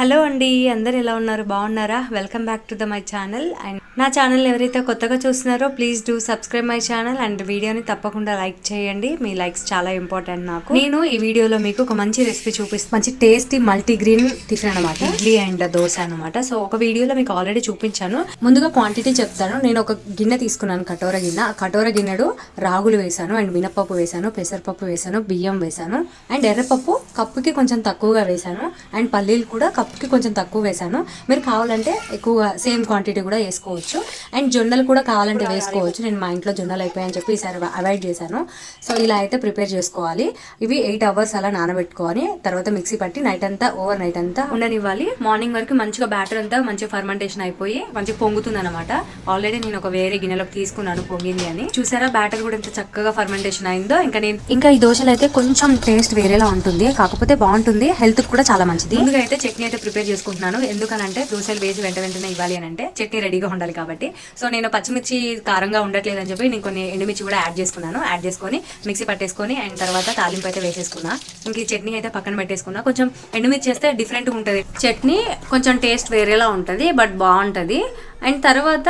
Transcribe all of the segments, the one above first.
Hello అండి అందరు ఎలా ఉన్నారు? బాగున్నారా? Welcome back to the my channel and నా ఛానల్ ఎవరైతే కొత్తగా చూస్తున్నారో please do subscribe my channel and వీడియోని తప్పకుండా లైక్ చేయండి. మీ లైక్స్ చాలా ఇంపార్టెంట్ నాకు. నేను ఈ వీడియోలో మీకు ఒక మంచి రెసిపీ చూపిస్తాను మంచి టేస్టీ మల్టీ గ్రీన్ టిఫిన్ అనమాట ఇడ్లీ అండ్ దోశ అనమాట సో ఒక వీడియోలో మీకు ఆల్రెడీ చూపించాను. ముందుగా క్వాంటిటీ చెప్తాను. నేను ఒక గిన్నె తీసుకున్నాను కటోర గిన్నె. ఆ కటోర గిన్నెడు రాగులు వేసాను అండ్ మినపప్పు వేశాను పెసరపప్పు వేసాను బియ్యం వేసాను. అండ్ ఎర్రపప్పు కప్పుకి కొంచెం తక్కువగా వేశాను అండ్ పల్లీలు కూడా కప్కి కొంచెం తక్కువ వేసాను మీరు కావాలంటే ఎక్కువ సేమ్ క్వాంటిటీ కూడా వేసుకోవచ్చు. అండ్ జొన్నలు కూడా కావాలంటే వేసుకోవచ్చు. నేను మా ఇంట్లో జొన్నలు అయిపోయాయని చెప్పి ఈసారి అవాయిడ్ చేశాను. సో ఇలా అయితే ప్రిపేర్ చేసుకోవాలి. ఇవి ఎయిట్ అవర్స్ అలా నానబెట్టుకొని తర్వాత మిక్సీ పట్టి నైట్ అంతా ఓవర్ నైట్ అంతా ఉండనివ్వాలి. మార్నింగ్ వరకు మంచిగా బ్యాటర్ అంతా మంచిగా ఫర్మెంటేషన్ అయిపోయి మంచిగా పొంగుతుంది అనమాట ఆల్రెడీ నేను ఒక వేరే గిన్నెలోకి తీసుకున్నాను పొంగింది అని. చూసారా బ్యాటర్ కూడా ఎంత చక్కగా ఫర్మెంటేషన్ అయిందో. ఇంకా నేను ఇంకా ఈ దోశలు అయితే కొంచెం టేస్ట్ వేరేలా ఉంటుంది. కాకపోతే బాగుంటుంది. హెల్త్ కూడా చాలా మంచిది. ముందుగా అయితే చట్నీ అయితే ప్రిపేర్ చేసుకుంటున్నాను. ఎందుకనంటే దోశలు వేసి వెంట వెంటనే ఇవ్వాలి అని అంటే చట్నీ రెడీగా ఉండాలి కాబట్టి. సో నేను పచ్చిమిర్చి కారంగా ఉండట్లేదు అని చెప్పి నేను కొన్ని ఎండుమిర్చి కూడా యాడ్ చేసుకున్నాను. యాడ్ చేసుకొని మిక్సీ పట్టేసుకొని అండ్ తర్వాత తాలింపు అయితే వేసేసుకున్నా. ఇంక ఈ చట్నీ అయితే పక్కన పెట్టేసుకున్నా. కొంచెం ఎండుమిర్చి చేస్తే డిఫరెంట్ ఉంటుంది. చట్నీ కొంచెం టేస్ట్ వేరేలా ఉంటుంది బట్ బాగుంటుంది. అండ్ తర్వాత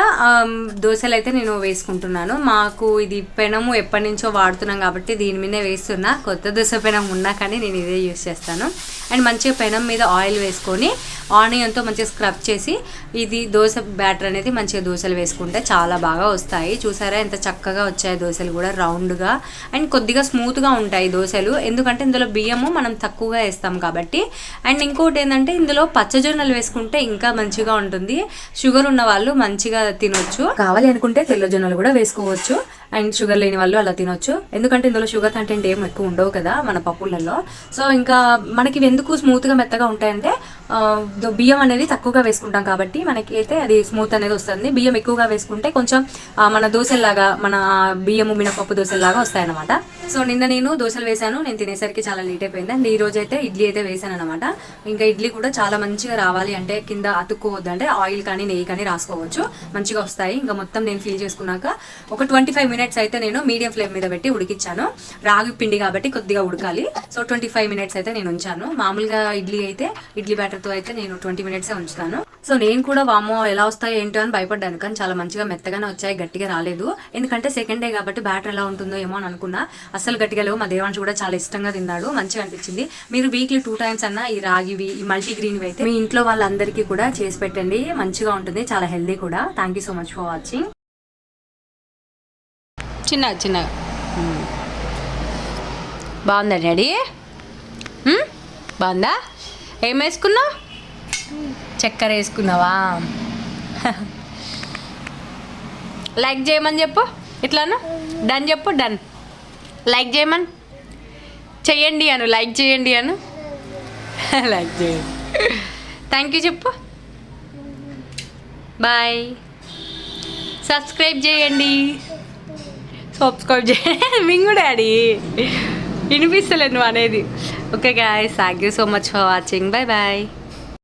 దోశలు అయితే నేను వేసుకుంటున్నాను. మాకు ఇది పెనము ఎప్పటి నుంచో వాడుతున్నాం కాబట్టి దీని మీదే వేస్తున్నా. కొత్త దోశ పెనం ఉన్నా కానీ నేను ఇదే యూస్ చేస్తాను. అండ్ మంచిగా పెనం మీద ఆయిల్ వేసుకొని ఆనియన్తో మంచిగా స్క్రబ్ చేసి ఇది దోశ బ్యాటర్ అనేది మంచిగా దోశలు వేసుకుంటే చాలా బాగా వస్తాయి. చూసారా ఎంత చక్కగా వచ్చాయి దోశలు కూడా రౌండ్గా. అండ్ కొద్దిగా స్మూత్గా ఉంటాయి దోశలు. ఎందుకంటే ఇందులో బియ్యము మనం తక్కువగా వేస్తాం కాబట్టి. అండ్ ఇంకోటి ఏంటంటే ఇందులో పచ్చజొన్నలు వేసుకుంటే ఇంకా మంచిగా ఉంటుంది. షుగర్ ఉన్న వాళ్ళు మంచిగా తినొచ్చు. కావాలి అనుకుంటే తెల్ల జొన్నలు కూడా వేసుకోవచ్చు. అండ్ షుగర్ లేని వాళ్ళు అలా తినొచ్చు. ఎందుకంటే ఇందులో షుగర్ కంటెంట్ ఏం ఎక్కువ ఉండవు కదా మన పప్పులలో. సో ఇంకా మనకి ఎందుకు స్మూత్గా మెత్తగా ఉంటాయంటే బియ్యం అనేది తక్కువగా వేసుకుంటాం కాబట్టి మనకి అయితే అది స్మూత్ అనేది వస్తుంది. బియ్యం ఎక్కువగా వేసుకుంటే కొంచెం మన దోశల్లాగా మన బియ్యము మినపప్పు దోశల్లాగా వస్తాయన్నమాట. సో నిన్న నేను దోశలు వేశాను. నేను తినేసరికి చాలా లేట్ అయిపోయింది. అండ్ ఈ రోజు అయితే ఇడ్లీ అయితే వేసాను అనమాట ఇంకా ఇడ్లీ కూడా చాలా మంచిగా రావాలి అంటే కింద అతుక్కోవద్దు. అంటే ఆయిల్ కానీ నెయ్యి కానీ రాసుకోవచ్చు. మంచిగా వస్తాయి. ఇంకా మొత్తం నేను ఫీల్ చేసుకున్నాక ఒక ట్వంటీ ఫైవ్ మినిట్స్ అయితే నేను మీడియం ఫ్లేమ్ మీద పెట్టి ఉడికిచ్చాను. రాగి పిండి కాబట్టి కొద్దిగా ఉడకాలి. సో ట్వంటీ ఫైవ్ మినిట్స్ అయితే నేను ఉంచాను. మామూలుగా ఇడ్లీ అయితే ఇడ్లీ బ్యాటర్తో అయితే నేను ట్వంటీ మినిట్సే ఉంచుతాను. సో నేను కూడా వామో ఎలా వస్తాయో ఏంటో అని భయపడ్డాను. కానీ చాలా మంచిగా మెత్తగానే వచ్చాయి గట్టిగా రాలేదు. ఎందుకంటే సెకండ్ డే కాబట్టి బ్యాటర్ ఎలా ఉంటుందో ఏమో అని అనుకున్నా. అస్సలు గట్టిగా లేవు. మా దేవాంశ్ కూడా చాలా ఇష్టంగా తిన్నాడు. మంచిగా అనిపించింది. మీరు వీక్లీ టూ టైమ్స్ అన్న ఈ రాగివి ఈ మల్టీ గ్రీన్వి అయితే మీ ఇంట్లో వాళ్ళందరికీ కూడా చేసి పెట్టండి. మంచిగా ఉంటుంది. చాలా హెల్దీ కూడా. Thank you so much for watching చిన్న చిన్న బాగుందా డాడీ? మ్మ్? బాగుందా? ఏం వేసుకున్నావు చక్కెర వేసుకున్నావా లైక్ చేయమని చెప్పు. ఇట్లాను? డన్ చెప్పు డన్. లైక్ చేయమని. చెయ్యండి అను లైక్ చేయండి అను. లైక్ చేయండి థ్యాంక్ యూ చెప్పు. బాయ్ సబ్స్క్రైబ్ చేయండి. సబ్స్క్రైబ్ చేయండి. మింగు డాడీ. వినిపిస్తలేదు నువ్వు అనేది. Okay guys, thank you so much for watching. Bye bye.